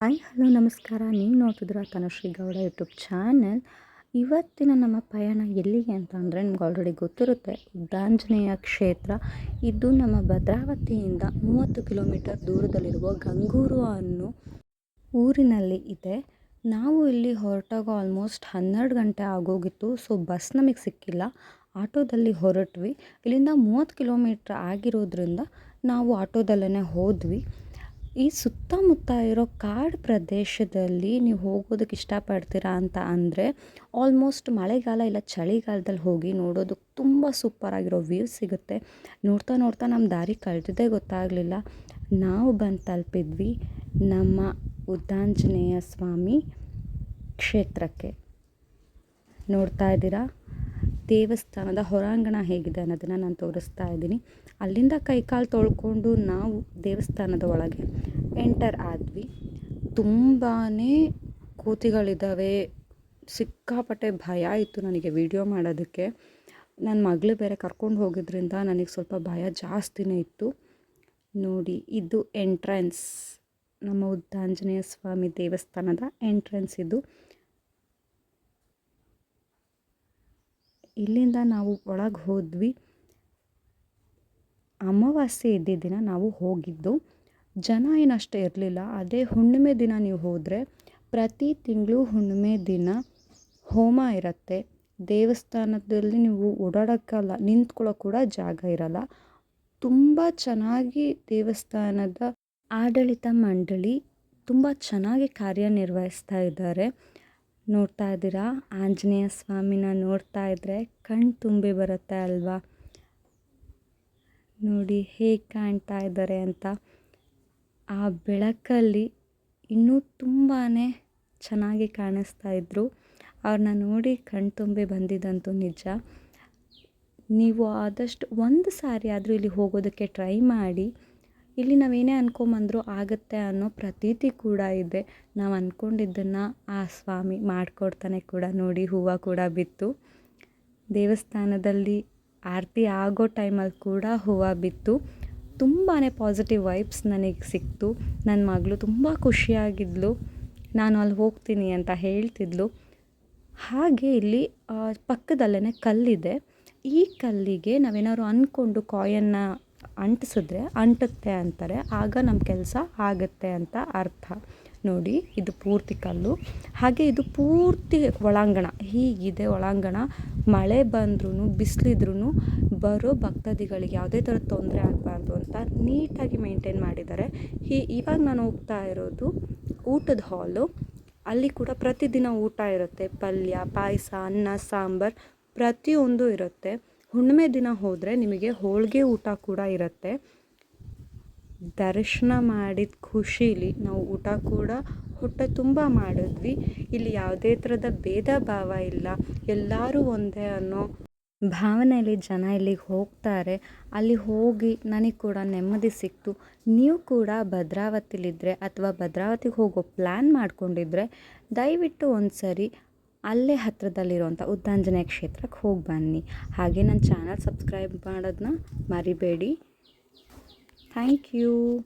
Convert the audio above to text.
Hi, hello, ನಮಸ್ಕಾರ. ನೀವು ನೋಡ್ತಿದ್ರು ತನುಶ್ರೀ ಗೌಡ ಯೂಟ್ಯೂಬ್ ಚಾನಲ್. ಇವತ್ತಿನ ನಮ್ಮ ಪಯಣ ಎಲ್ಲಿಗೆ ಅಂತ ಅಂದರೆ ನಿಮ್ಗೆ ಆಲ್ರೆಡಿ ಗೊತ್ತಿರುತ್ತೆ. ಉದ್ದಾಂಜನೇಯ ಕ್ಷೇತ್ರ. ಇದು ನಮ್ಮ ಭದ್ರಾವತಿಯಿಂದ ಮೂವತ್ತು ಕಿಲೋಮೀಟರ್ ದೂರದಲ್ಲಿರುವ ಗಂಗೂರು ಅನ್ನೋ ಊರಿನಲ್ಲಿ ಇದೆ. ನಾವು ಇಲ್ಲಿ ಹೊರಟಾಗ ಆಲ್ಮೋಸ್ಟ್ ಹನ್ನೆರಡು ಗಂಟೆ ಆಗೋಗಿತ್ತು. ಸೊ ಬಸ್ ನಮಗೆ ಸಿಕ್ಕಿಲ್ಲ. ಆಟೋದಲ್ಲಿ ಹೊರಟ್ವಿ. ಇಲ್ಲಿಂದ ಮೂವತ್ತು ಕಿಲೋಮೀಟ್ರ್ ಆಗಿರೋದ್ರಿಂದ ನಾವು ಆಟೋದಲ್ಲೇ ಹೋದ್ವಿ. ಈ ಸುತ್ತಮುತ್ತ ಇರೋ ಕಾಡು ಪ್ರದೇಶದಲ್ಲಿ ನೀವು ಹೋಗೋದಕ್ಕೆ ಇಷ್ಟಪಡ್ತೀರಾ ಅಂತ ಅಂದರೆ ಆಲ್ಮೋಸ್ಟ್ ಮಳೆಗಾಲ ಇಲ್ಲ ಚಳಿಗಾಲದಲ್ಲಿ ಹೋಗಿ ನೋಡೋದಕ್ಕೆ ತುಂಬ ಸೂಪರಾಗಿರೋ ವ್ಯೂ ಸಿಗುತ್ತೆ. ನೋಡ್ತಾ ನೋಡ್ತಾ ನಮ್ಮ ದಾರಿ ಕಳೆದಿದ್ದೇ ಗೊತ್ತಾಗಲಿಲ್ಲ. ನಾವು ಬಂದು ತಲುಪಿದ್ವಿ ನಮ್ಮ ಉದ್ದಾಂಜನೇಯ ಸ್ವಾಮಿ ಕ್ಷೇತ್ರಕ್ಕೆ. ನೋಡ್ತಾ ಇದ್ದೀರಾ? ದೇವಸ್ಥಾನದ ಹೊರಾಂಗಣ ಹೇಗಿದೆ ಅನ್ನೋದನ್ನು ನಾನು ತೋರಿಸ್ತಾ ಇದ್ದೀನಿ. ಅಲ್ಲಿಂದ ಕೈಕಾಲು ತೊಳ್ಕೊಂಡು ನಾವು ದೇವಸ್ಥಾನದ ಒಳಗೆ ಎಂಟರ್ ಆದ್ವಿ. ತುಂಬಾ ಕೋತಿಗಳಿದ್ದಾವೆ ಸಿಕ್ಕಾಪಟ್ಟೆ ಭಯ ಇತ್ತು ನನಗೆ ವಿಡಿಯೋ ಮಾಡೋದಕ್ಕೆ. ನನ್ನ ಮಗಳು ಬೇರೆ ಕರ್ಕೊಂಡು ಹೋಗಿದ್ರಿಂದ ನನಗೆ ಸ್ವಲ್ಪ ಭಯ ಜಾಸ್ತಿನೇ ಇತ್ತು. ನೋಡಿ, ಇದು ಎಂಟ್ರೆನ್ಸ್ ನಮ್ಮ ಉದ್ದಾಂಜನೇಯ ಸ್ವಾಮಿ ದೇವಸ್ಥಾನದ ಎಂಟ್ರೆನ್ಸ್ ಇದು. ಇಲ್ಲಿಂದ ನಾವು ಒಳಗೆ ಹೋದ್ವಿ. ಅಮಾವಾಸ್ಯೆ ಇದ್ದಿದ್ದ ದಿನ ನಾವು ಹೋಗಿದ್ದು. ಜನ ಏನಷ್ಟು ಇರಲಿಲ್ಲ. ಅದೇ ಹುಣ್ಣಿಮೆ ದಿನ ನೀವು ಹೋದರೆ ಪ್ರತಿ ತಿಂಗಳು ಹುಣ್ಣಿಮೆ ದಿನ ಹೋಮ ಇರುತ್ತೆ. ದೇವಸ್ಥಾನದಲ್ಲಿ ನೀವು ಓಡಾಡೋಕ್ಕಲ್ಲ ನಿಂತ್ಕೊಳ್ಳೋಕೆ ಕೂಡ ಜಾಗ ಇರಲ್ಲ. ತುಂಬ ಚೆನ್ನಾಗಿ ದೇವಸ್ಥಾನದ ಆಡಳಿತ ಮಂಡಳಿ ತುಂಬ ಚೆನ್ನಾಗಿ ಕಾರ್ಯನಿರ್ವಹಿಸ್ತಾ ಇದ್ದಾರೆ. ನೋಡ್ತಾ ಇದ್ದೀರಾ? ಆಂಜನೇಯ ಸ್ವಾಮಿನ ನೋಡ್ತಾ ಇದ್ದರೆ ಕಣ್ಣು ತುಂಬಿ ಬರುತ್ತೆ ಅಲ್ವಾ? ನೋಡಿ ಹೇಗೆ ಕಾಣ್ತಾ ಇದ್ದಾರೆ ಅಂತ. ಆ ಬೆಳಕಲ್ಲಿ ಇನ್ನೂ ತುಂಬಾ ಚೆನ್ನಾಗಿ ಕಾಣಿಸ್ತಾ ಇದ್ದರು ಅವ್ರನ್ನ ನೋಡಿ ಕಣ್ಣು ತುಂಬಿ ಬಂದಿದ್ದಂತೂ ನಿಜ. ನೀವು ಆದಷ್ಟು ಒಂದು ಸಾರಿ ಆದರೂ ಇಲ್ಲಿ ಹೋಗೋದಕ್ಕೆ ಟ್ರೈ ಮಾಡಿ. ಇಲ್ಲಿ ನಾವೇನೇ ಅನ್ಕೊಂಬಂದರೂ ಆಗುತ್ತೆ ಅನ್ನೋ ಪ್ರತೀತಿ ಕೂಡ ಇದೆ. ನಾವು ಅಂದ್ಕೊಂಡಿದ್ದನ್ನು ಆ ಸ್ವಾಮಿ ಮಾಡಿಕೊಡ್ತಾನೆ ಕೂಡ ನೋಡಿ ಹೂವು ಕೂಡ ಬಿತ್ತು. ದೇವಸ್ಥಾನದಲ್ಲಿ ಆರತಿ ಆಗೋ ಟೈಮಲ್ಲಿ ಕೂಡ ಹೂವು ಬಿತ್ತು. ತುಂಬಾ ಪಾಸಿಟಿವ್ ವೈಬ್ಸ್ ನನಗೆ ಸಿಕ್ತು. ನನ್ನ ಮಗಳು ತುಂಬ ಖುಷಿಯಾಗಿದ್ಲು. ನಾನು ಅಲ್ಲಿ ಹೋಗ್ತೀನಿ ಅಂತ ಹೇಳ್ತಿದ್ಲು. ಹಾಗೆ ಇಲ್ಲಿ ಪಕ್ಕದಲ್ಲೇ ಕಲ್ಲಿದೆ. ಈ ಕಲ್ಲಿಗೆ ನಾವೇನಾದ್ರು ಅಂದ್ಕೊಂಡು ಕಾಯನ್ನು ಅಂಟಿಸಿದ್ರೆ ಅಂಟುತ್ತೆ ಅಂತಾರೆ, ಆಗ ನಮ್ಮ ಕೆಲಸ ಆಗುತ್ತೆ ಅಂತ ಅರ್ಥ. ನೋಡಿ, ಇದು ಪೂರ್ತಿ ಕಲ್ಲು. ಹಾಗೆ ಇದು ಪೂರ್ತಿ ಒಳಾಂಗಣ, ಹೀಗಿದೆ ಒಳಾಂಗಣ. ಮಳೆ ಬಂದ್ರೂ ಬಿಸಿಲಿದ್ರೂ ಬರೋ ಭಕ್ತಾದಿಗಳಿಗೆ ಯಾವುದೇ ಥರ ತೊಂದರೆ ಆಗಬಾರ್ದು ಅಂತ ನೀಟಾಗಿ ಮೇಂಟೈನ್ ಮಾಡಿದ್ದಾರೆ. ಈ ಇವಾಗ ನಾನು ಹೋಗ್ತಾ ಇರೋದು ಊಟದ ಹಾಲು. ಅಲ್ಲಿ ಕೂಡ ಪ್ರತಿದಿನ ಊಟ ಇರುತ್ತೆ. ಪಲ್ಯ, ಪಾಯಸ, ಅನ್ನ, ಸಾಂಬಾರು ಪ್ರತಿಯೊಂದು ಇರುತ್ತೆ. ಹುಣ್ಣಿಮೆ ದಿನ ಹೋದರೆ ನಿಮಗೆ ಹೋಳಿಗೆ ಊಟ ಕೂಡ ಇರುತ್ತೆ. ದರ್ಶನ ಮಾಡಿದ ಖುಷೀಲಿ ನಾವು ಊಟ ಕೂಡ ಹೊಟ್ಟೆ ತುಂಬ ಮಾಡಿದ್ವಿ. ಇಲ್ಲಿ ಯಾವುದೇ ಥರದ ಭೇದ ಭಾವ ಇಲ್ಲ. ಎಲ್ಲರೂ ಒಂದೇ ಅನ್ನೋ ಭಾವನೆಯಲ್ಲಿ ಜನ ಇಲ್ಲಿಗೆ ಹೋಗ್ತಾರೆ. ಅಲ್ಲಿ ಹೋಗಿ ನನಗೆ ಕೂಡ ನೆಮ್ಮದಿ ಸಿಕ್ತು. ನೀವು ಕೂಡ ಭದ್ರಾವತಿಲಿದ್ದರೆ ಅಥವಾ ಭದ್ರಾವತಿಗೆ ಹೋಗೋ ಪ್ಲ್ಯಾನ್ ಮಾಡಿಕೊಂಡಿದ್ರೆ ದಯವಿಟ್ಟು ಒಂದು ಸರಿ ಅಲ್ಲೇ ಹತ್ತಿರದಲ್ಲಿರುವಂಥ ಉದ್ದಾಂಜನೇಯ ಕ್ಷೇತ್ರಕ್ಕೆ ಹೋಗಿ ಬನ್ನಿ. ಹಾಗೆ ನನ್ನ ಚಾನಲ್ ಸಬ್ಸ್ಕ್ರೈಬ್ ಮಾಡೋದನ್ನ ಮರಿಬೇಡಿ. Thank you.